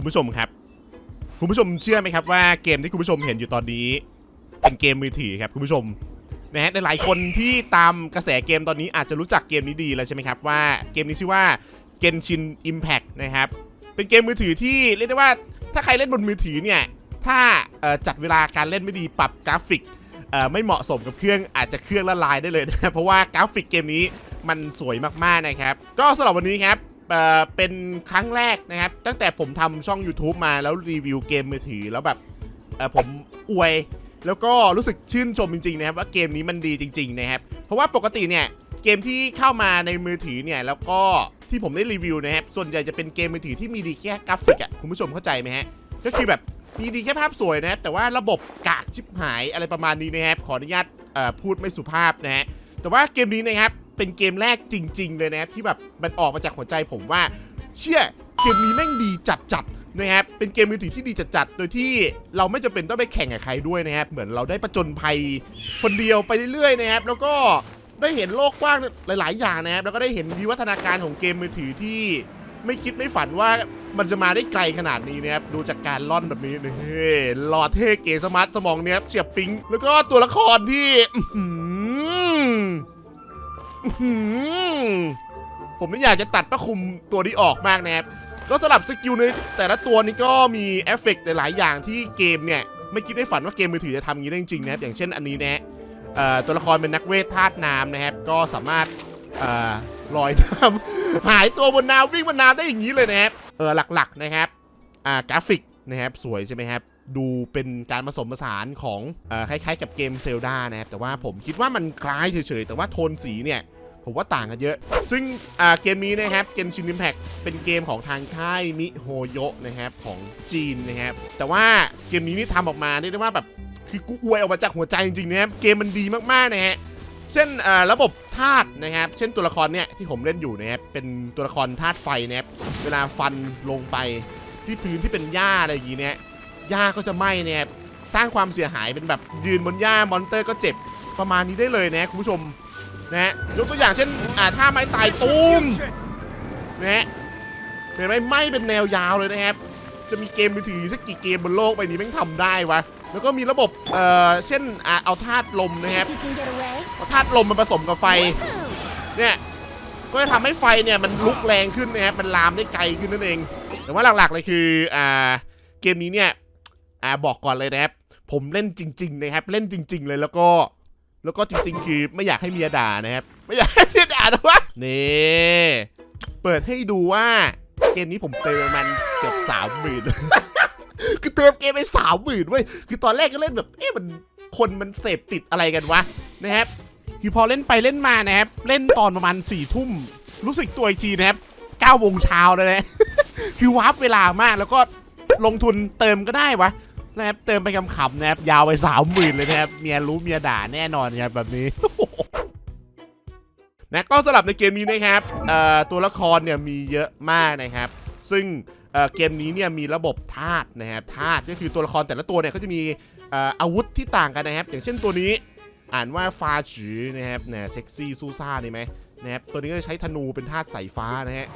คุณผู้ชมครับ คุณผู้ชมเชื่อไหมครับว่าเกมที่คุณผู้ชมเห็นอยู่ตอนนี้ เป็นเกมมือถือครับคุณผู้ชมนะฮะหลายๆคนที่ตามกระแสเกมตอนนี้อาจจะรู้จักเกมนี้ดีแล้วใช่ไหมครับว่าเกมนี้ชื่อว่า Genshin Impact นะครับ เป็นเกมมือถือที่เรียกได้ว่าถ้าใครเล่นบนมือถือเนี่ย ถ้าจัดเวลาการเล่นไม่ดีปรับกราฟิกไม่เหมาะสมกับเครื่องอาจจะเครื่องละลายได้เลยนะเพราะว่ากราฟิกเกมนี้มันสวยมากๆนะครับ ก็สำหรับวันนี้ครับ เป็นครั้งแรกนะครับ ตั้งแต่ผมทำช่อง YouTube มาแล้วรีวิวเกมมือถือแล้วแบบผมอวย แล้วก็รู้สึกชื่นชมจริงๆนะครับว่าเกมนี้มันดีจริง ๆ นะครับ เพราะว่าปกติเนี่ยเกมที่เข้ามาในมือถือเนี่ยแล้วก็ที่ผมได้รีวิวนะครับส่วนใหญ่จะเป็นเกมมือถือที่มีดีแค่กราฟิกอะคุณผู้ชมเข้าใจไหมฮะก็คือแบบมีดีแค่ภาพสวยนะครับแต่ว่าระบบกากชิบหายอะไรประมาณนี้นะครับขออนุญาตพูดไม่สุภาพนะฮะแต่ว่าเกมนี้นะครับ เป็นเกมแรกจริง ๆ เลยนะที่แบบมันออกมาจากหัวใจผมว่า เชื่อเกมนี้แม่งดีจัดๆนะครับ เป็นเกมมือถือที่ดีจัดๆ โดยที่เราไม่จำเป็นต้องไปแข่งกับใครด้วยนะครับ เหมือนเราได้ประจนภัยคนเดียวไปเรื่อยๆนะครับ แล้วก็ได้เห็นโลกกว้างหลาย ๆ อย่างนะครับ แล้วก็ได้เห็นวิวัฒนาการของเกมมือถือที่ไม่คิดไม่ฝันว่ามันจะมาได้ไกลขนาดนี้นะครับ ดูจากการล่อนแบบนี้นี่หล่อเท่เก๋สมาร์ทสมองเนี้ยเฉียบปิ๊ง แล้วก็ตัวละครที่ อื้อหือผมไม่อยากจะตัดพระคุมตัวนี้ออกมากนะครับ ก็สลับสกิลในแต่ละตัวนี้ก็มีเอฟเฟกต์หลายๆอย่างที่เกมเนี่ย ไม่คิดไม่ฝันว่าเกมมือถือจะทำอย่างนี้ได้จริงๆนะครับ อย่างเช่นอันนี้นะฮะเอ่อตัวละครเป็นนักเวทธาตุน้ำนะครับ ก็สามารถเอ่อลอยน้ำ หายตัวบนน้ำวิ่งบนน้ำได้อย่างนี้เลยนะครับ เออหลักๆนะครับ อ่ากราฟิกนะครับสวยใช่ไหมครับ ดูเป็นการผสมผสานของอคล้ายๆ กับเกมเซลดานะครับแต่ว่าผมคิดว่ามันคล้ายเฉยๆ แต่ว่าโทนสีเนี่ยผมว่าต่างกันเยอะ ซึ่งเกมนี้นะครับ Genshin Impact เป็นเกมของทางค่ายมิโฮโยะนะครับของจีนนะครับ แต่ว่าเกมนี้นี่ทำออกมาเรียกได้ว่าแบบคือกูอวยออกมาจากหัวใจจริงๆนะครับ เกมมันดีมากๆนะฮะ เช่นระบบธาตุนะครับ เช่นตัวละครเนี่ยที่ผมเล่นอยู่นะครับ เป็นตัวละครธาตุไฟนะครับ เวลาฟันลงไปที่พื้นที่เป็นหญ้าอะไรอย่างงี้เนี่ย หญ้าก็จะไหม้เนะครับสร้างความเสียหายเป็นแบบยืนบนหญ้ามอนเตอร์ก็เจ็บประมาณนี้ได้เลยนะคุณผู้ชมนะฮะยกตัวอย่างเช่นอ่าท่าไม้ตายตูมนะฮะเห็นไหมไหม่เป็นแนวยาวเลยนะครับ จะมีเกมมือถือสักกี่เกมบนโลกใบนี้แม่งทำได้วะแล้วก็มีระบบ เอ่อ เช่นอ่าเอาธาตุลมนะครับเอาธาตุลมมาผสมกับไฟ เนี่ย ก็จะทำให้ไฟเนี่ยมันลุกแรงขึ้นนะครับ มันลามได้ไกลขึ้นนั่นเอง แต่ว่าหลักๆเลยคือ อ่า เกมนี้เนี่ย อ่าบอกก่อนเลยนะครับ ผมเล่นจริง ๆ นะครับ เล่นจริง ๆ เลยแล้วก็ แล้วก็จริง ๆ คือไม่อยากให้เมียด่านะครับ ไม่อยากให้เมียด่าแต่ว่านี่เปิดให้ดูว่าเกมนี้ผมเติมมันเกือบสามหมื่นคือเติมเกมไปสามหมื่นเว้ยคือตอนแรกก็เล่นแบบเอ๊ะมันคนมันเสพติดอะไรกันวะนะครับคือพอเล่นไปเล่นมานะครับ เล่นตอนประมาณสี่ทุ่ม รู้สึกตัวอีกทีนะครับเก้าโมงเช้าเลยนะ คือวาร์ปเวลามากแล้วก็ลงทุนเติมก็ได้วะ นะครับเติมไปคำๆนะครับยาวไปสามหมื่นเลยนะครับเมียรู้เมียด่าแน่นอนครับแบบนี้นะก็สำหรับในเกมนี้นะครับเอ่อตัวละครเนี่ยมีเยอะมากนะครับ ซึ่งเอ่อเกมนี้เนี่ยมีระบบธาตุนะครับธาตุก็คือตัวละครแต่ละตัวเนี่ยเขาจะมีเอ่ออาวุธที่ต่างกันนะครับ อย่างเช่นตัวนี้อ่านว่าฟาฉือนะครับเนี่ยเซ็กซี่ซูซ่านี่ไหมนะครับตัวนี้ก็จะใช้ธนูเป็นธาตุสายฟ้านะฮะ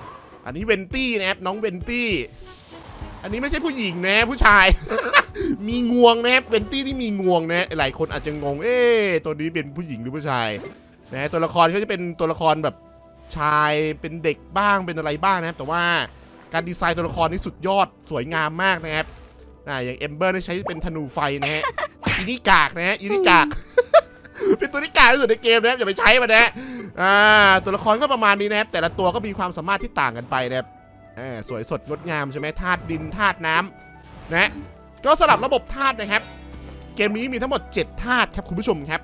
อันนี้เวนตี้นะครับน้องเวนตี้ อันนี้ไม่ใช่ผู้หญิงนะผู้ชาย มีงวงนะครับเวนตี้ที่มีงวงนะหลายคนอาจจะงง เอ๊ตัวนี้เป็นผู้หญิงหรือผู้ชายนะตัวละครก็จะเป็นตัวละครแบบชายเป็นเด็กบ้างเป็นอะไรบ้างนะครับแต่ว่าการดีไซน์ตัวละครนี่สุดยอดสวยงามมากนะครับอ่าอย่างเอมเบอร์นี่ใช้เป็นธนูไฟนะฮะอีนี่กากนะฮะอีนี่กากเป็นตัวที่กากที่สุดในเกมนะครับอย่าไปใช้มันนะอ่าตัวละครก็ประมาณนี้นะครับแต่ละตัวก็มีความสามารถที่ต่างกันไปนะครับ อ่าสวยสดงดงามใช่ไหมธาตุดินธาตุน้ำนะก็สลับระบบธาตุนะครับ เกมนี้มีทั้งหมด 7ธาตุครับคุณผู้ชมครับ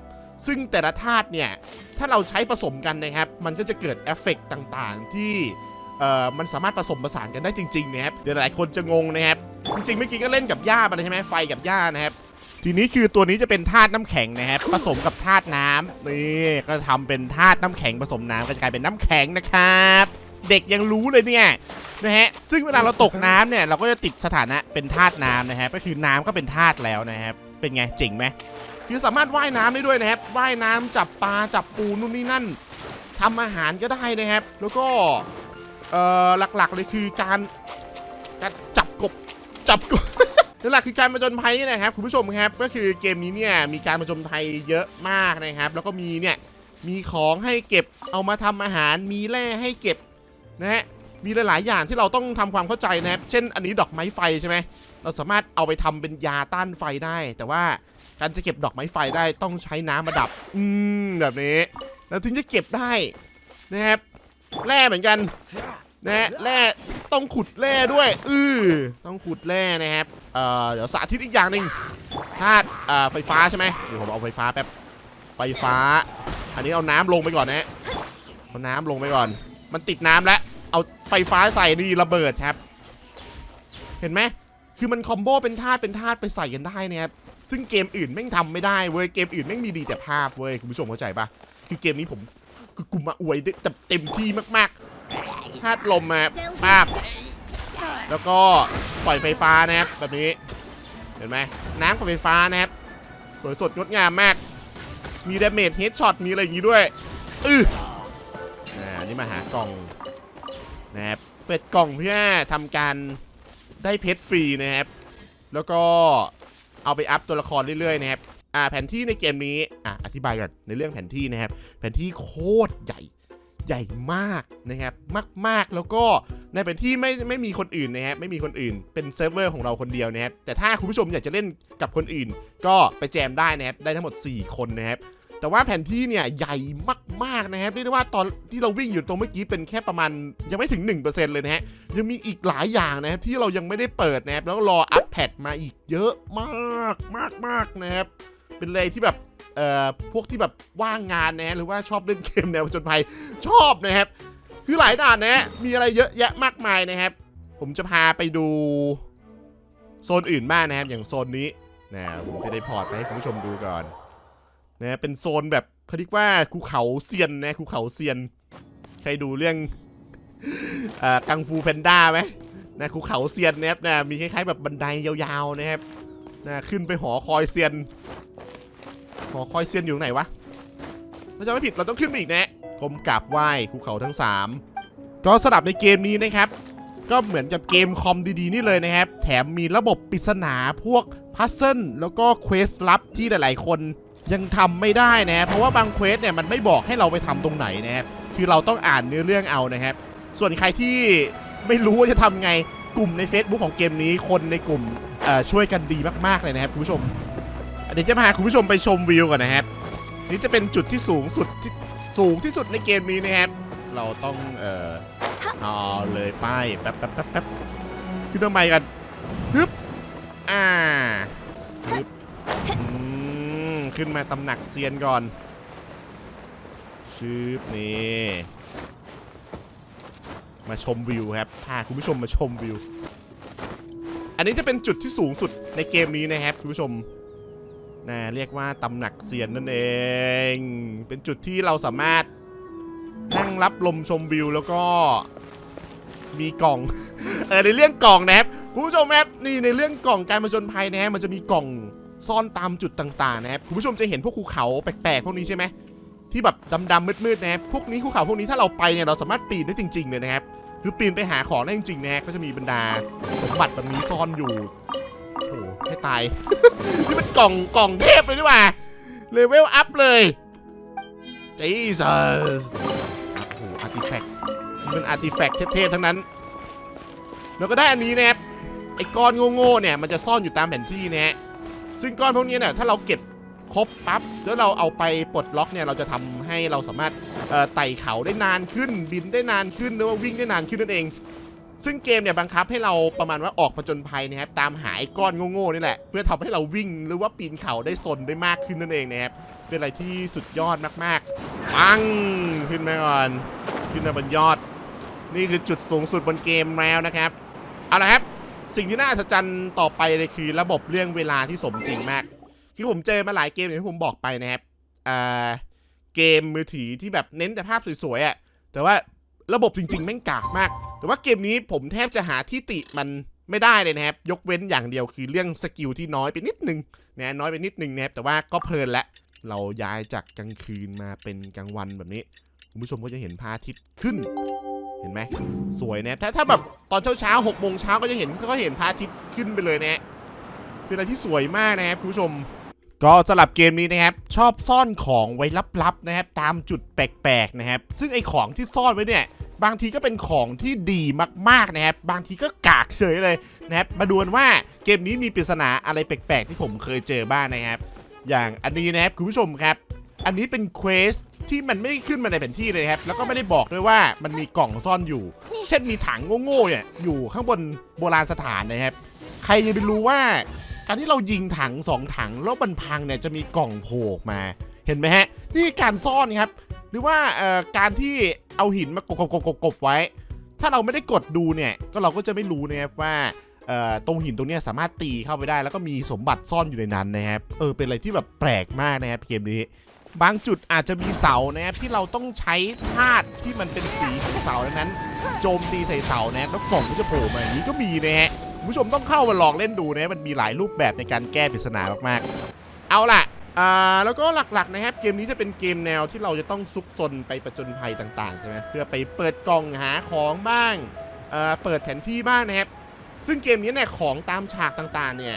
ซึ่งแต่ละธาตุเนี่ย ถ้าเราใช้ผสมกันนะครับ มันก็จะเกิดเอฟเฟกต์ต่างๆ ที่เอ่อมันสามารถผสมผสานกันได้จริงๆนะครับเดี๋ยวหลายคนจะงงนะครับ จริงๆเมื่อกี้ก็เล่นกับหญ้าไปใช่ไหมไฟกับหญ้านะครับ ทีนี้คือตัวนี้จะเป็นธาตุน้ำแข็งนะครับ ผสมกับธาตุน้ำนี่ก็ทำเป็นธาตุน้ำแข็งผสมน้ำก็จะกลายเป็นน้ำแข็งนะครับ เด็กยังรู้เลยเนี่ย นะฮะซึ่งเวลาเราตกน้ำเนี่ยเราก็จะติดสถานะเป็นธาตุน้ำนะฮะก็คือน้ำก็เป็นธาตุแล้วนะครับเป็นไงเจ๋งไหมคือสามารถว่ายน้ำได้ด้วยนะครับว่ายน้ำจับปลาจับปูนู่นนี่นั่นทำอาหารก็ได้นะครับ แล้วก็เอ่อหลักๆเลยคือการการจับกบจับกบนั่นแหละคือการมาจนภัยนี่นะครับคุณผู้ชมครับก็คือเกมนี้เนี่ยมีการมาจนภัยเยอะมากนะครับ แล้วก็มีเนี่ยมีของให้เก็บเอามาทำอาหารมีแร่ให้เก็บนะฮะ มีหลาย ๆ อย่างที่เราต้องทำความเข้าใจนะครับ เช่น อันนี้ดอกไม้ไฟใช่ไหม เราสามารถเอาไปทำเป็นยาต้านไฟได้ แต่ว่าการจะเก็บดอกไม้ไฟได้ต้องใช้น้ำมาดับ อืมแบบนี้ แล้วถึงจะเก็บได้นะครับ แร่เหมือนกันนะแร่ต้องขุดแร่ด้วย อือต้องขุดแร่นะครับ เอ่อ เดี๋ยวสาธิตอีกอย่างหนึ่งธาตุเอ่อ ไฟฟ้าใช่ไหมเดี๋ยวผมเอาไฟฟ้าแป๊บ ไฟฟ้า อันนี้เอาน้ำลงไปก่อนนะฮะเอาน้ำลงไปก่อน มันติดน้ำแล้ว ไฟฟ้าใส่นี่ระเบิดครับ เห็นไหมคือมันคอมโบเป็นธาตุเป็นธาตุไปใส่กันได้นะครับซึ่งเกมอื่นแม่งทำไม่ได้เว้ยเกมอื่นแม่งมีดีแต่ภาพเว้ยคุณผู้ชมเข้าใจปะคือเกมนี้ผมคือกูมาอวยแบบเต็มที่มากๆธาตุลมมาภาพแล้วก็ปล่อยไฟฟ้านะครับแบบนี้เห็นไหมน้ำกับไฟฟ้านะครับสวยสดงดงามมาก มีดาเมจเฮดช็อตมีอะไรอย่างงี้ด้วยอืออ่านี่มาหากล่อง นะครับเปิดกล่องเพื่อทำการได้เพชรฟรีนะครับ แล้วก็เอาไปอัพตัวละครเรื่อยๆนะครับอ่าแผนที่ในเกมนี้อะอธิบายก่อนในเรื่องแผนที่นะครับ แผนที่โคตรใหญ่ใหญ่มากนะครับมากๆแล้วก็ในแผนที่ไม่ไม่มีคนอื่นนะครับไม่มีคนอื่นเป็นเซิร์ฟเวอร์ของเราคนเดียวนะครับแต่ถ้าคุณผู้ชมอยากจะเล่นกับคนอื่น ก็ไปแจมได้นะครับได้ทั้งหมด 4 คนนะครับ แต่ว่าแผนที่เนี่ยใหญ่มากๆนะครับเรียกได้ว่าตอนที่เราวิ่งอยู่ตรงเมื่อกี้เป็นแค่ประมาณยังไม่ถึง 1%เลยนะฮะยังมีอีกหลายอย่างนะครับที่เรายังไม่ได้เปิดนะครับแล้วก็รออัปแพดมาอีกเยอะมากมากมากๆนะครับเป็นเลยที่แบบเอ่อพวกที่แบบว่างงานนะหรือว่าชอบเล่นเกมแนวจญภัยชอบนะครับคือหลายด่านนะฮะมีอะไรเยอะแยะมากมายนะครับ ผมจะพาไปดูโซนอื่นบ้างนะครับอย่างโซนนี้นะผมจะได้พอร์ตไปให้คุณผู้ชมดูก่อน นะเป็นโซนแบบเขาเรียกว่าภูเขาเซียนนะภูเขาเซียน ใครดูเรื่องอ่อกังฟูแพนด้าไหมนะภูเขาเซียนนะครับนะมีคล้ายๆแบบบันไดยาวๆนะครับนะขึ้นไปหอคอยเซียน หอคอยเซียนอยู่ไหนวะถ้าจะไม่ผิดเราต้องขึ้นไปอีกนะกรมกราบไหว้ภูเขาทั้ง 3 ก็สลับในเกมนี้นะครับ ก็เหมือนกับเกมคอมดีๆ นี่เลยนะครับ แถมมีระบบปริศนาพวกพัซเซิลแล้วก็เควสลับที่หลายๆ คน ยังทำไม่ได้นะเพราะว่าบางเควสเนี่ยมันไม่บอกให้เราไปทำตรงไหนนะครับคือเราต้องอ่านเนื้อเรื่องเอานะครับ ส่วนใครที่ไม่รู้ว่าจะทำไงกลุ่มใน Facebook ของเกมนี้คนในกลุ่มช่วยกันดีมากๆเลยนะครับคุณผู้ชมเดี๋ยวจะพาคุณผู้ชมไปชมวิวก่อนนะครับนี่จะเป็นจุดที่สูงสุดที่สูงที่สุดในเกมนี้นะครับ เราต้องเอ่อเอาเลยป้ายแป๊บแป๊บแป๊บแป๊บขึ้นทำไมกันฮึบอ่าฮึบอืม ขึ้นมาตำหนักเซียนก่อนชืบนี่มาชมวิวครับพาคุณผู้ชมมาชมวิว อันนี้จะเป็นจุดที่สูงสุดในเกมนี้นะครับคุณผู้ชมนะเรียกว่าตำหนักเซียนนั่นเอง เป็นจุดที่เราสามารถนั่งรับลมชมวิวแล้วก็มีกล่องเออในเรื่องกล่องนะครับคุณผู้ชมครับนี่ในเรื่องกล่องการมาจนภัยนะฮะมันจะมีกล่อง ซ่อนตามจุดต่างๆนะครับคุณผู้ชมจะเห็นพวกภูเขาแปลกๆพวกนี้ใช่ไหมที่แบบดำๆมืดๆนะครับพวกนี้ภูเขาพวกนี้ถ้าเราไปเนี่ยเราสามารถปีนได้จริงๆเลยนะครับคือปีนไปหาของได้จริงๆนะก็จะมีบรรดาสมบัติแบบนี้ซ่อนอยู่โอ้โหให้ตาย นี่มันกล่องกล่องเทพเลยดีกว่าเลเวลอัพเลยจีซัสโอ้โหอาร์ติแฟกต์มันเป็นอาร์ติแฟกต์เทพๆทั้งนั้น แล้วก็ได้อันนี้นะครับไอ้ก้อนโง่ๆเนี่ยมันจะซ่อนอยู่ตามแผนที่นะฮะ ซึ่งก้อนพวกนี้เนี่ยถ้าเราเก็บครบปั๊บแล้วเราเอาไปปลดล็อกเนี่ยเราจะทำให้เราสามารถไต่เขาได้นานขึ้น บินได้นานขึ้นหรือว่าวิ่งได้นานขึ้นนั่นเอง ซึ่งเกมเนี่ยบังคับให้เราประมาณว่าออกผจญภัยนะครับตามหาไอ้ก้อนโง่ๆนี่แหละ เพื่อทำให้เราวิ่งหรือว่าปีนเขาได้สนได้มากขึ้นนั่นเองนะครับเป็นอะไรที่สุดยอดมากๆปังขึ้นมาก่อนขึ้นมาบนยอด นี่คือจุดสูงสุดบนเกมแล้วนะครับเอาละครับ สิ่งที่น่าอัศจรรย์ต่อไปเลยคือระบบเรื่องเวลาที่สมจริงมาก คือผมเจอมาหลายเกมอย่างที่ผมบอกไปนะครับเกมมือถือที่แบบเน้นแต่ภาพสวยๆอะ่ะแต่ว่าระบบจริงๆแม่งกากมาก แต่ว่าเกมนี้ผมแทบจะหาที่ติมันไม่ได้เลยนะครับ ยกเว้นอย่างเดียวคือเรื่องสกิลที่น้อยไปนิดนึงนะน้อยไปนิดนึงนะครับแต่ว่าก็เพลินละเราย้ายจากกลางคืนมาเป็นกลางวันแบบนี้ คุณผู้ชมก็จะเห็นพระอาทิตย์ขึ้น เห็นไหมสวยนะถ้าถ้าแบบตอนเช้าเช้าหกโมงเช้าก็จะเห็นก็เห็นพระอาทิตย์ขึ้นไปเลยนะเป็นอะไรที่สวยมากนะครับคุณผู้ชม ก็สำหรับเกมนี้นะครับ ชอบซ่อนของไว้ลับๆนะครับ ตามจุดแปลกๆนะครับ ซึ่งไอของที่ซ่อนไว้เนี่ยบางทีก็เป็นของที่ดีมากๆนะครับ บางทีก็กากเฉยเลยนะครับ มาดูกันว่าเกมนี้มีปริศนาอะไรแปลกๆ ที่ผมเคยเจอบ้างนะครับ อย่างอันนี้นะครับคุณผู้ชมครับ อันนี้เป็นเควส ที่มันไม่ได้ขึ้นมาในแผนที่เลยครับ แล้วก็ไม่ได้บอกด้วยว่ามันมีกล่องซ่อนอยู่ เช่นมีถังโง่ๆเนี่ยอยู่ข้างบนโบราณสถานนะครับ ใครจะไปรู้ว่า การที่เรายิงถังสองถังแล้วมันพังเนี่ยจะมีกล่องโผล่ออกมา เห็นไหมฮะ นี่การซ่อนครับ หรือว่าเอ่อการที่เอาหินมากบกบกบกบไว้ ถ้าเราไม่ได้กดดูเนี่ยก็เราก็จะไม่รู้นะครับว่าเอ่อตรงหินตรงเนี้ยสามารถตีเข้าไปได้ แล้วก็มีสมบัติซ่อนอยู่ในนั้นนะครับ เออเป็นอะไรที่แบบแปลกมากนะครับเกมนี้ บางจุดอาจจะมีเสานะที่เราต้องใช้ธาตุที่มันเป็นสีของเสาดังนั้น โจมตีใส่เสานะแล้วกล่องก็จะโผล่มาอย่างนี้ก็มีนะฮะคุณผู้ชมต้องเข้ามาลองเล่นดูนะมันมีหลายรูปแบบในการแก้ปริศนามากๆ เอาล่ะอ่าแล้วก็หลักๆนะครับเกมนี้จะเป็นเกมแนวที่เราจะต้องซุกซนไปประจนภัยต่างๆใช่ไหมเพื่อไปเปิดกล่องหาของบ้างเอ่อเปิดแผนที่บ้างนะครับซึ่งเกมนี้เนี่ยของตามฉากต่างๆเนี่ย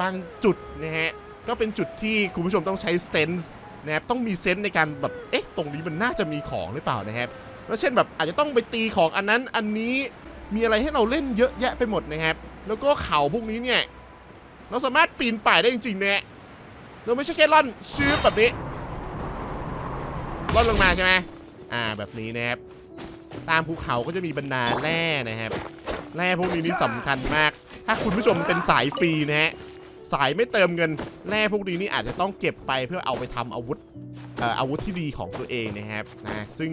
บางจุดนะฮะก็เป็นจุดที่คุณผู้ชมต้องใช้เซนส์ นะครับต้องมีเซนส์ในการแบบเอ๊ะตรงนี้มันน่าจะมีของหรือเปล่านะครับแล้วเช่นแบบอาจจะต้องไปตีของอันนั้นอันนี้มีอะไรให้เราเล่นเยอะแยะไปหมดนะครับ แล้วก็เขาพวกนี้เนี่ยเราสามารถปีนป่ายได้จริงๆเนี่ยเราไม่ใช่แค่ล่อนชื้อแบบนี้ล่อนลงมาใช่ไหมอ่าแบบนี้นะครับตามภูเขาก็จะมีบรรดาแร่นะครับแร่พวกนี้นี่สำคัญมาก ถ้าคุณผู้ชมเป็นสายฟรีนะฮะ สายไม่เติมเงินแร่พวกนี้นี่อาจจะต้องเก็บไปเพื่อเอาไปทำอาวุธอาวุธที่ดีของตัวเองนะครับนะซึ่ง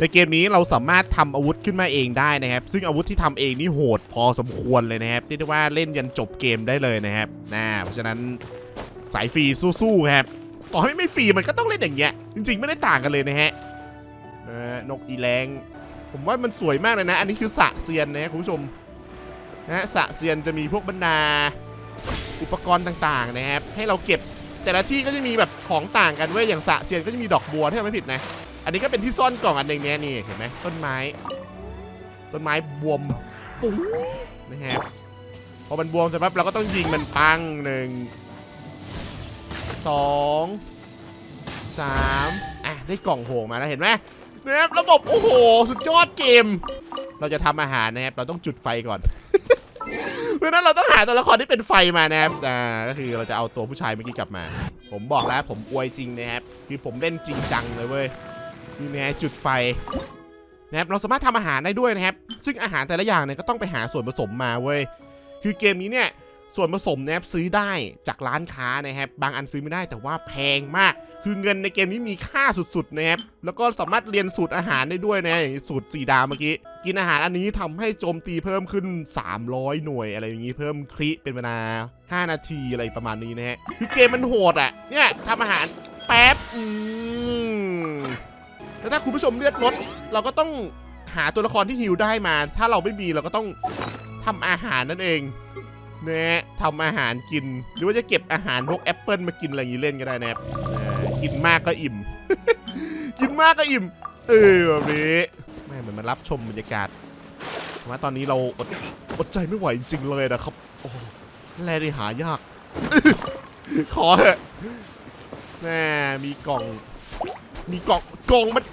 ในเกมนี้เราสามารถทำอาวุธขึ้นมาเองได้นะครับ ซึ่งอาวุธที่ทำเองนี่โหดพอสมควรเลยนะครับเรียกได้ว่าเล่นยันจบเกมได้เลยนะครับนะเพราะฉะนั้นสายฟรีสู้ๆครับต่อให้ไม่ฟรีมันก็ต้องเล่นอย่างเงี้ยจริง ๆ ไม่ได้ต่างกันเลยนะฮะนกอีแรงผมว่ามันสวยมากเลยนะ อันนี้คือสะเซียนนะคุณผู้ชมนะสะเซียนจะมีพวกบรรดา อุปกรณ์ต่างๆนะครับให้เราเก็บแต่ละที่ก็จะมีแบบของต่างกันเว้ยอย่างสะเซียนก็จะมีดอกบัวถ้าไม่ผิดนะ อันนี้ก็เป็นที่ซ่อนกล่องอันหนึ่งเนี่ยนี่เห็นไหมต้นไม้ ต้นไม้บวมปุ๊บนะครับพอมันบวมเสร็จปั๊บเราก็ต้องยิงมันปังหนึ่งสองสามอะได้กล่องโผล่มาแล้วเห็นไหมนะครับระบบโอ้โห สุดยอดเกม เราจะทำอาหารนะครับเราต้องจุดไฟก่อน เพราะนั้นเราต้องหาตัวละครที่เป็นไฟมานะครับอ่าก็คือเราจะเอาตัวผู้ชายเมื่อกี้กลับมา ผมบอกแล้วผมอวยจริงนะครับคือผมเล่นจริงจังเลยเว้ยนี่นะจุดไฟนะครับเราสามารถทำอาหารได้ด้วยนะครับ ซึ่งอาหารแต่ละอย่างเนี่ยก็ต้องไปหาส่วนผสมมาเว้ยคือเกมนี้เนี่ย ส่วนผสมนะครับซื้อได้จากร้านค้านะครับบางอันซื้อไม่ได้แต่ว่าแพงมาก คือเงินในเกมนี้มีค่าสุดๆนะครับแล้วก็สามารถเรียนสูตรอาหารได้ด้วยนะอย่างสูตรสีดาวเมื่อกี้กินอาหารอันนี้ทำให้โจมตีเพิ่มขึ้น 300 หน่วยอะไรอย่างนี้เพิ่มคริเป็นเวลา 5 นาทีอะไรประมาณนี้นะฮะคือเกมมันโหดอะเนี่ยทำอาหารแป๊บอืมแล้วถ้าคุณผู้ชมเลือดลดเราก็ต้องหาตัวละครที่ฮิวได้มา ถ้าเราไม่มีเราก็ต้องทำอาหารนั่นเอง นะทำอาหารกิน หรือว่าจะเก็บอาหารพวกแอปเปิลมากินอะไรอย่างนี้เล่นก็ได้นะครับกินมากก็อิ่ม กินมากก็อิ่ม เออแบบนี้แม่เหมือนมารับชมบรรยากาศว่าตอนนี้เราอดอดใจไม่ไหวจริงๆเลยนะครับโอ้โหแลได้หายาก ขอเถอะแม่มีกล่อง มีกล่องกล่องมัน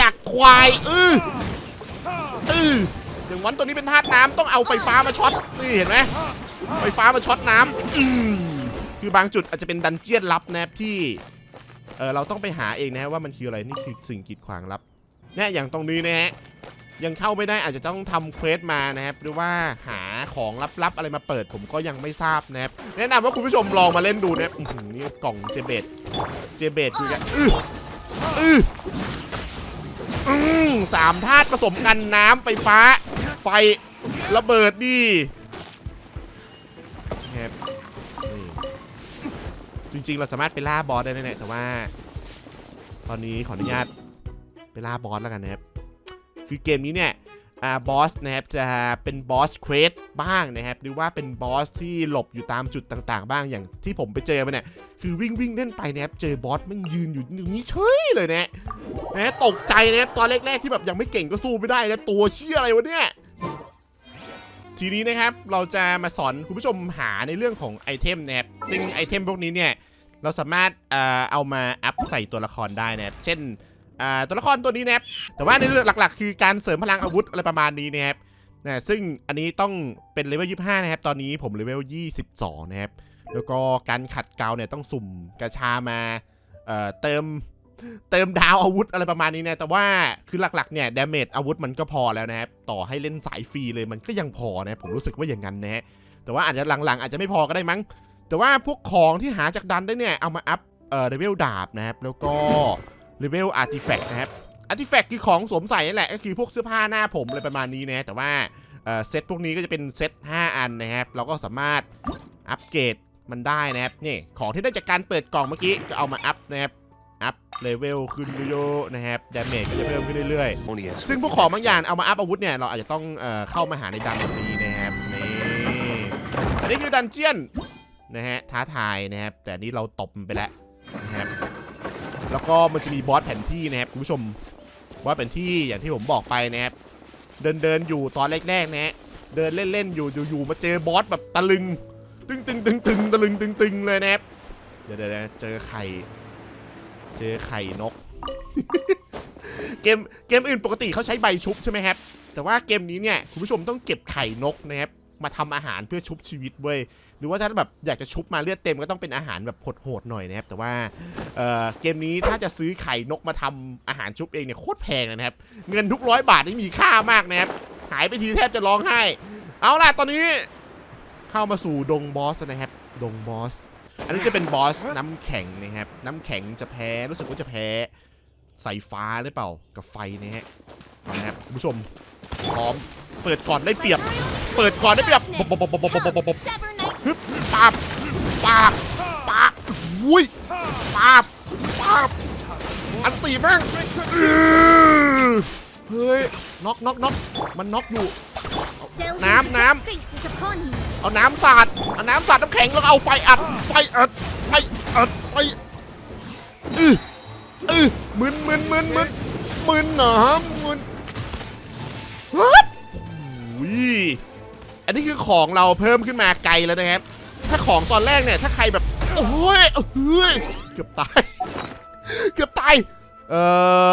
ดักควายเออเอออย่างวันตัวนี้เป็นธาตุน้ำต้องเอาไฟฟ้ามาช็อตนี่เห็นไหม ไฟฟ้ามาช็อตน้ำอืมคือบางจุดอาจจะเป็นดันเจียนลับนะครับที่เออเราต้องไปหาเองนะฮะว่ามันคืออะไรนี่คือสิ่งกีดขวางลับเนี่ยอย่างตรงนี้นะฮะยังเข้าไม่ได้อาจจะต้องทำเควสมานะครับหรือว่าหาของลับๆอะไรมาเปิดผมก็ยังไม่ทราบนะครับแนะนำว่าคุณผู้ชมลองมาเล่นดูนะครับนี่กล่องเจเบตเจเบตคือกันอื้ออืออืมสามธาตุผสมกันน้ำไฟฟ้า ไฟระเบิดดิ ครับนี่จริงๆ เราสามารถไปล่าบอสได้แน่แต่ว่า ตอนนี้ขออนุญาตไปล่าบอสแล้วกันนะครับ คือเกมนี้เนี่ยอบอสนะครับจะเป็นบอสเควสบ้างนะครับ หรือว่าเป็นบอสที่หลบอยู่ตามจุดต่างๆ บ้างอย่างที่ผมไปเจอมาเนี่ยคือวิ่งวิ่งเล่นไปนะครับเจอบอสมันยืนอยู่ตรงนี้เฉยเลยนะนะตกใจนะครับตอนแรกๆที่แบบยังไม่เก่งก็สู้ไม่ได้นะตัวเชี่ยอะไรวะเนี่ย ทีนี้นะครับเราจะมาสอนคุณผู้ชมหาในเรื่องของไอเทมนะครับซึ่งไอเทมพวกนี้เนี่ยเราสามารถเอามาอัพใส่ตัวละครได้นะครับเช่นตัวละครตัวนี้นะครับแต่ว่าในเรื่องหลักๆ คือการเสริมพลังอาวุธอะไรประมาณนี้นะครับนะซึ่งอันนี้ต้องเป็นเลเวล25 นะครับ ตอนนี้ผมเลเวล22 นะครับ แล้วก็การขัดเกลาเนี่ยต้องสุ่มกระชามาเเติม เติมดาวอาวุธอะไรประมาณนี้นะ แต่ว่าคือหลักๆเนี่ยดาเมจอาวุธมันก็พอแล้วนะครับ ต่อให้เล่นสายฟรีเลยมันก็ยังพอนะ ผมรู้สึกว่าอย่างนั้นนะฮะ แต่ว่าอาจจะหลังๆ อาจจะไม่พอก็ได้มั้ง แต่ว่าพวกของที่หาจากดันได้เนี่ยเอามาอัพเอ่อเลเวลดาบนะครับ แล้วก็เลเวลอาร์ติแฟกต์นะครับ อาร์ติแฟกต์คือของสวมใส่นั่นแหละ ก็คือพวกเสื้อผ้าหน้าผมอะไรประมาณนี้นะ แต่ว่าเอ่อเซตพวกนี้ก็จะเป็นเซต5 อันนะครับ เราก็สามารถอัปเกรดมันได้นะครับ นี่ของที่ได้จากการเปิดกล่องเมื่อกี้ก็เอามาอัพนะครับ อัพเลเวลขึ้นเยอะๆนะครับดาเมจก็จะเพิ่มขึ้นเรื่อยๆ Only a ซึ่งพวกของบางอย่างเอามาอัพอาวุธเนี่ยเราอาจจะต้องเอ่อเข้ามาหาในดันแบบนี้นะครับนี่อันนี้คือดันเจียนนะฮะท้าทายนะครับ แต่อันนี้เราตบมันไปแล้วนะครับแล้วก็มันจะมีบอสแผนที่นะครับคุณผู้ชมบอสแผนที่อย่างที่ผมบอกไปนะครับเดินเดินอยู่ตอนแรกๆนะฮะเดินเล่นๆอยู่อยู่ๆมาเจอบอสแบบตะลึง ตึงตึงตึงตึงตะลึงตึงตึงเลยนะครับเดี๋ยวเดี๋ยวเดี๋ยวเจอไข่ เจอไข่นก เกมเกมอื่นปกติเขาใช้ใบชุบใช่ไหมครับ แต่ว่าเกมนี้เนี่ยคุณผู้ชมต้องเก็บไข่นกนะครับมาทำอาหารเพื่อชุบชีวิตเว้ย หรือว่าถ้าแบบอยากจะชุบมาเลือดเต็มก็ต้องเป็นอาหารแบบโหดๆหน่อยนะครับ แต่ว่าเเกมนี้ถ้าจะซื้อไข่นกมาทำอาหารชุบเองเนี่ยโคตรแพงนะครับ เงินทุกร้อยบาทนี่มีค่ามากนะครับ หายไปทีแทบจะร้องไห้ เอาล่ะตอนนี้ เข้ามาสู่ดงบอสนะครับ ดงบอส อันนี้จะเป็นบอสน้ำแข็งนะครับ น้ำแข็งจะแพ้รู้สึกว่าจะแพ้สายฟ้าหรือเปล่ากับไฟนะฮะนะครับคุณผู้ชมพร้อมเปิดก่อนได้เปรียบ เปิดก่อนได้เปรียบบบบบบบบบบบฮึบปาบปาบปาบอุ้ยปาบปาบอันตีแม่งเฮ้ยน็อกน็อกน็อกมันน็อกอยู่ น้ำน้ำเอาน้ำสาดเอาน้ำสาดน้ำแข็งแล้วก็เอาไฟอัดไฟอัดไฟอัดไฟอืออือมึนมึนมึนมึนมึนเหรอมึนฮับอุ้ยอันนี้คือของเราเพิ่มขึ้นมาไกลแล้วนะครับ ถ้าของตอนแรกเนี่ย ถ้าใครแบบโอ้ยเฮ้ยเกือบตาย เกือบตาย เอ่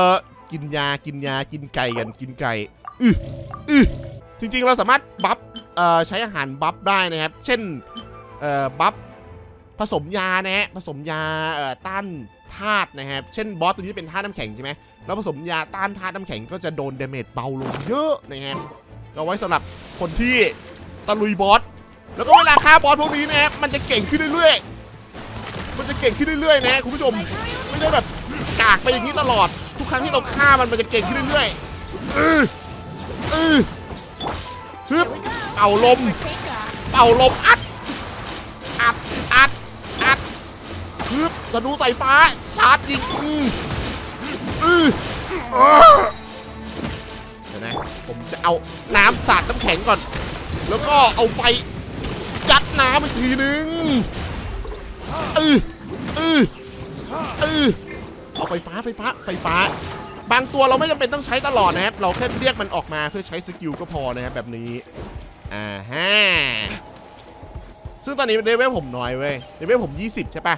อ กินยา กินยา กินไก่กัน กินไก่ อืออือ จริงๆ เราสามารถบัฟใช้อาหารบัฟได้นะครับ เช่นบัฟผสมยานะฮะผสมยาต้านธาตุนะครับเช่นบอสตัวนี้เป็นธาตุน้ำแข็งใช่ไหมแล้วผสมยาต้านธาตุน้ำแข็งก็จะโดนเดเมจเบาลงเยอะนะครับก็ไว้สำหรับคนที่ตะลุยบอสแล้วก็เวลาฆ่าบอสพวกนี้นะครับมันจะเก่งขึ้นเรื่อยๆ มันจะเก่งขึ้นเรื่อยๆนะคุณผู้ชมไม่ได้แบบกากไปอย่างนี้ตลอด ทุกครั้งที่เราฆ่ามันมันจะเก่งขึ้นเรื่อยๆเออเออ ฮึบเป่าลม เป่าลมอัด อัด อัด อัดฮึบธนูสายฟ้า ชาร์จยิงอืออืออ้อเดี๋ยวนะ ผมจะเอาน้ำสาดน้ำแข็งก่อน แล้วก็เอาไฟยัดน้ำอีกทีนึงอืออืออือเอาไฟฟ้าไฟฟ้าไฟฟ้า บางตัวเราไม่จำเป็นต้องใช้ตลอดนะครับ เราแค่เรียกมันออกมาเพื่อใช้สกิลก็พอนะครับแบบนี้ อ่าฮะ ซึ่งตอนนี้เลเวลผมน้อยเว้ยเลเวลผม 20 ใช่ปะ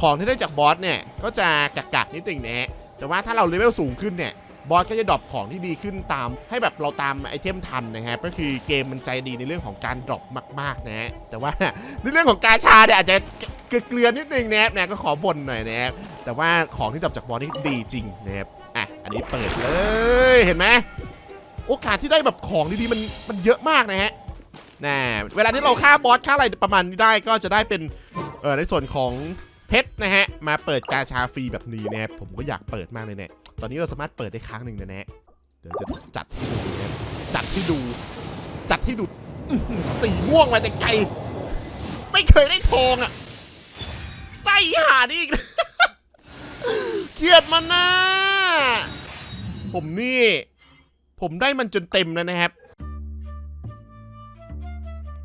ของที่ได้จากบอสเนี่ย ก็จะกักๆนิดหนึ่งนะฮะ แต่ว่าถ้าเราเลเวลสูงขึ้นเนี่ย บอสก็จะดรอปของที่ดีขึ้นตาม ให้แบบเราตามไอเทมทันนะครับ ก็คือเกมมันใจดีในเรื่องของการดรอปมากๆนะฮะ แต่ว่าในเรื่องของการชาเนี่ยอาจจะเกลือๆนิดนึงนะครับนะก็ขอบ่นหน่อยนะครับแต่ว่าของที่ดรอปจากบอสนี่ดีจริงนะครับ อะอันนี้เปิดเลยเห็นไหมโอกาสที่ได้แบบของดีๆมันมันเยอะมากนะฮะน่เวลาที่เราฆ่าบอสฆ่าอะไรประมาณนี้ได้ก็จะได้เป็นเออในส่วนของเพชรนะฮะมาเปิดกาชาฟรีแบบนี้นะครับผมก็อยากเปิดมากเลยเนี่ยตอนนี้เราสามารถเปิดได้ครั้งหนึ่งนะฮะเดี๋ยวจะจัดให้ดูนะจัดให้ดู จัดให้ดูสีม่วงมาแต่ไกล ไม่เคยได้ทองอะไส้หานี่อีกเกลียดมันนะ ผมนี่ ผมได้มันจนเต็มแล้วนะครับ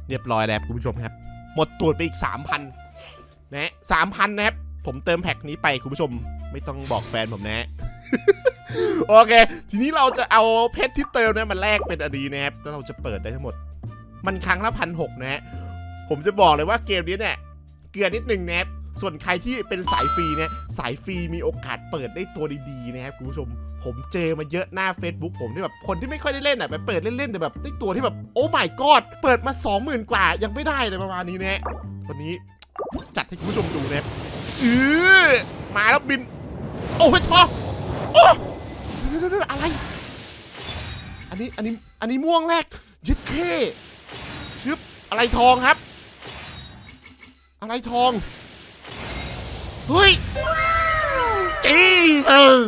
เรียบร้อยแล้วครับคุณผู้ชมครับ หมดตูดไปอีก3,000นะสามพันนะครับ ผมเติมแพ็คนี้ไปคุณผู้ชม ไม่ต้องบอกแฟนผมนะโอเค ทีนี้เราจะเอาเพชรที่เติมเนี่ยมาแลกเป็นอดีนะครับ แล้วเราจะเปิดได้ทั้งหมด มันครั้งละพันหกนะฮะ ผมจะบอกเลยว่าเกมนี้เนี่ย เกลือนิดนึงนะครับ ส่วนใครที่เป็นสายฟรีเนี่ยสายฟรีมีโอกาสเปิดได้ตัวดีๆนะครับคุณผู้ชม ผมเจอมาเยอะหน้า Facebook ผมที่แบบคนที่ไม่ค่อยได้เล่นอะไปเปิดเล่นๆแต่แบบได้ตัวที่แบบโอ้ my god เปิดมา 20,000 กว่ายังไม่ได้เลยประมาณนี้นะวันนี้จัดให้คุณผู้ชมดูนะครับเออมาแล้วบิน โอ้ยทอโอ้เดี๋ยวๆๆอะไร อันนี้อันนี้อันนี้ม่วงแรกยึดเคชึบอะไรทองครับ อะไรทอง เฮ้ยจีเออ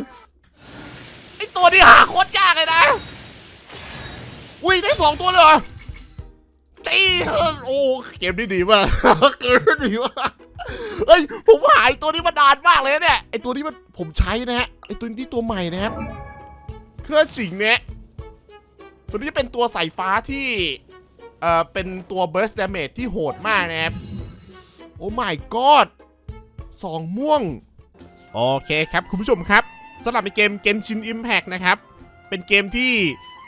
ไอตัวนี้หาโคตรยากเลยนะ อุ้ยได้สองตัวเลยเหรอจีเออโอ้เกมนี้ดีมากเกมนี้ดีมากเฮ้ยผมหายตัวนี้มานานมากเลยนะเนี่ยไอตัวนี้มันผมใช้นะฮะไอตัวนี้ตัวใหม่นะครับเครื่องสิงเนี่ยตัวนี้จะเป็นตัวสายฟ้าที่เอ่อเป็นตัว burst damage ที่โหดมากนะครับโอ้ my god สองม่วง โอเคครับคุณผู้ชมครับสำหรับในเกม Genshin Impact นะครับ เป็นเกมที่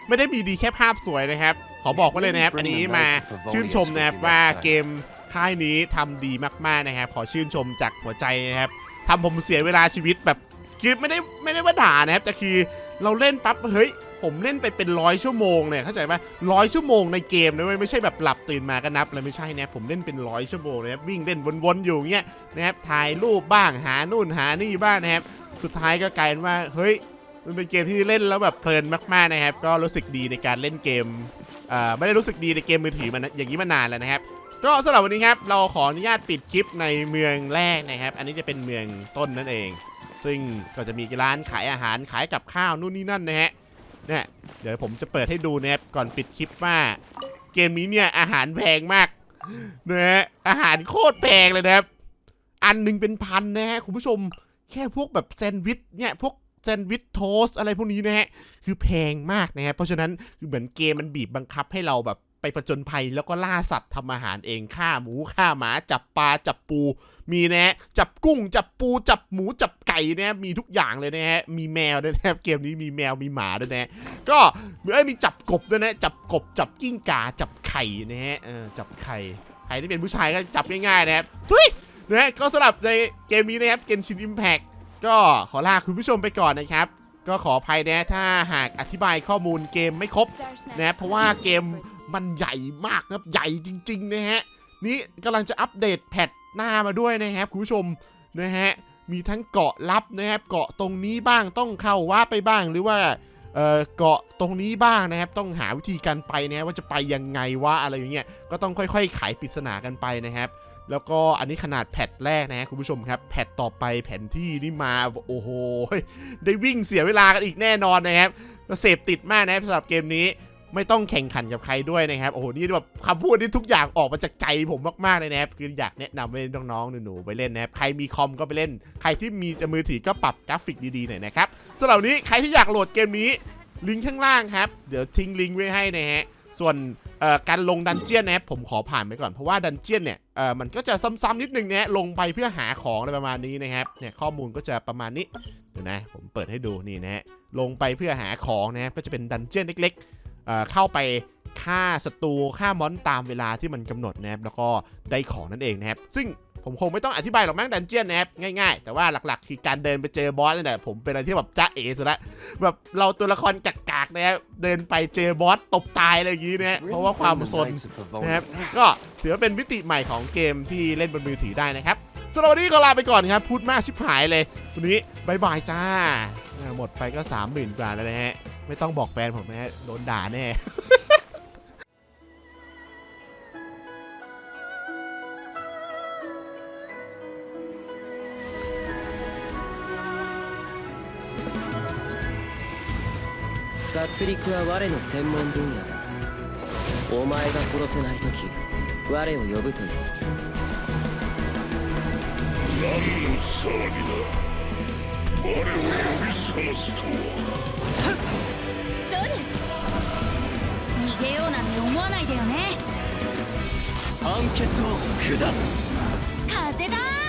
ไม่ได้มีดีแค่ภาพสวยนะครับ ขอบอกไว้เลยนะครับ อันนี้มาชื่นชมนะครับว่าเกมค่ายนี้ทำดีมากๆนะครับ ขอชื่นชมจากหัวใจนะครับทำผมเสียเวลาชีวิตแบบคือไม่ได้ไม่ได้ว่าด่านะครับแต่คือเราเล่นปั๊บเฮ้ย ผมเล่นไปเป็นร้อยชั่วโมงเนี่ยเข้าใจปะร้อยชั่วโมงในเกมนะเว้ยไม่ใช่แบบหลับตื่นมาก็นับเลยไม่ใช่นะผมเล่นเป็นร้อยชั่วโมงนะครับวิ่งเล่นวนๆอยู่เงี้ยนะครับถ่ายรูปบ้างหานู่นหานี่บ้างนะครับสุดท้ายก็กลายเป็นว่าเฮ้ยมันเป็นเกมที่เล่นแล้วแบบเพลินมากๆนะครับ ก็รู้สึกดีในการเล่นเกมเอ่อไม่ได้รู้สึกดีในเกมมือถือมันอย่างนี้มานานแล้วนะครับ ก็สำหรับวันนี้ครับเราขออนุญาตปิดคลิปในเมืองแรกนะครับ อันนี้จะเป็นเมืองต้นนั่นเอง ซึ่งก็จะมีร้านขายอาหารขายกับข้าวนู่นนี่นั่นนะฮะ เนี่ยเดี๋ยวผมจะเปิดให้ดูนะครับก่อนปิดคลิปว่า เกมนี้เนี่ยอาหารแพงมากนะฮะอาหารโคตรแพงเลยนะครับ อันหนึ่งเป็นพันนะฮะคุณผู้ชมแค่พวกแบบแซนด์วิชเนี่ยพวกแซนด์วิชโทสอะไรพวกนี้นะฮะคือแพงมากนะฮะเพราะฉะนั้นคือเหมือนเกมมันบีบบังคับให้เราแบบ ไปผจญภัยแล้วก็ล่าสัตว์ทำอาหารเองฆ่าหมูฆ่าหมา จับปลาจับปู มีนะฮะจับกุ้ง จับปู จับหมูจับไก่นะมีทุกอย่างเลยนะฮะมีแมวด้วยนะครับเกมนี้มีแมวมีหมาด้วยนะก็เอ้ยมีจับกบด้วยนะจับกบ จับกิ้งก่าจับไข่นะฮะเออจับไข่ใครที่เป็นผู้ชายก็จับง่ายๆนะครับทุยนะฮะก็สำหรับในเกมนี้นะครับ Genshin Impact ก็ขอลาคุณผู้ชมไปก่อนนะครับก็ขออภัยนะถ้าหากอธิบายข้อมูลเกมไม่ครบนะเพราะว่าเกม มันใหญ่มากนะครับใหญ่จริงๆนะฮะนี่กำลังจะอัปเดตแพทหน้ามาด้วยนะครับคุณผู้ชมนะฮะมีทั้งเกาะลับนะครับเกาะตรงนี้บ้างต้องเข้าว่าไปบ้างหรือว่าเอ่อเกาะตรงนี้บ้างนะครับ ต้องหาวิธีการไปนะฮะว่าจะไปยังไงว่าอะไรอย่างเงี้ยก็ต้องค่อยๆไขปริศนากันไปนะครับ แล้วก็อันนี้ขนาดแพทแรกนะคุณผู้ชมครับ แพทต่อไปแผนที่นี่มาโอ้โหได้วิ่งเสียเวลากันอีกแน่นอนนะครับเสพติดมากนะครับสำหรับเกมนี้ ไม่ต้องแข่งขันกับใครด้วยนะครับโอ้โหนี่แบบคำพูดนี่ทุกอย่างออกมาจากใจผมมากๆเลยนะครับคืออยากแนะนำให้น้องๆหนูๆไปเล่นนะครับใครมีคอมก็ไปเล่น ใครที่มีจมือถือก็ปรับกราฟิกดีๆหน่อยนะครับสำหรับนี้ใครที่อยากโหลดเกมนี้ลิงก์ข้างล่างครับ เดี๋ยวทิ้งลิงก์ไว้ให้นะฮะส่วนการลงดันเจียนนะครับผมขอผ่านไปก่อนเพราะว่าดันเจียนเนี่ยมันก็จะซ้ำๆนิดนึงนะฮะลงไปเพื่อหาของอะไรประมาณนี้นะครับเนี่ยข้อมูลก็จะประมาณนี้เดี๋ยวนะ ผมเปิดให้ดูนี่นะฮะลงไปเพื่อหาของนะก็จะเป็นดันเจียนเล็กๆ เอ่อเข้าไปฆ่าศัตรูฆ่ามอนตามเวลาที่มันกำหนดนะครับแล้วก็ได้ของนั่นเองนะครับซึ่งผมคงไม่ต้องอธิบายหรอกมั้งดันเจียนนะครับง่ายๆ แต่ว่าหลักๆ คือการเดินไปเจอบอสนี่แหละผมเป็นอะไรที่แบบจ้าเอ๋สุดละแบบเราตัวละครกากๆนะครับเดินไปเจอบอสตบตายอะไรอย่างงี้นะฮะเพราะว่าความซนนะครับก็ถือว่าเป็นมิติใหม่ของเกมที่เล่นบนมือถือได้นะครับสำหรับวันนี้ก็ลาไปก่อนครับพูดมากชิบหายเลยวันนี้บายบายจ้าอ่าหมดไปก็3 0,000กว่าแล้วนะฮะ ไม่ต้องบอกแฟนผมนะฮะ โดนด่าแน่ 殺戮は我の専門分野だお前が殺せない時我を呼ぶといい何の騒ぎだ我を呼び覚ますとはそうね けようなんて思わないでよね。判決を下す。風だ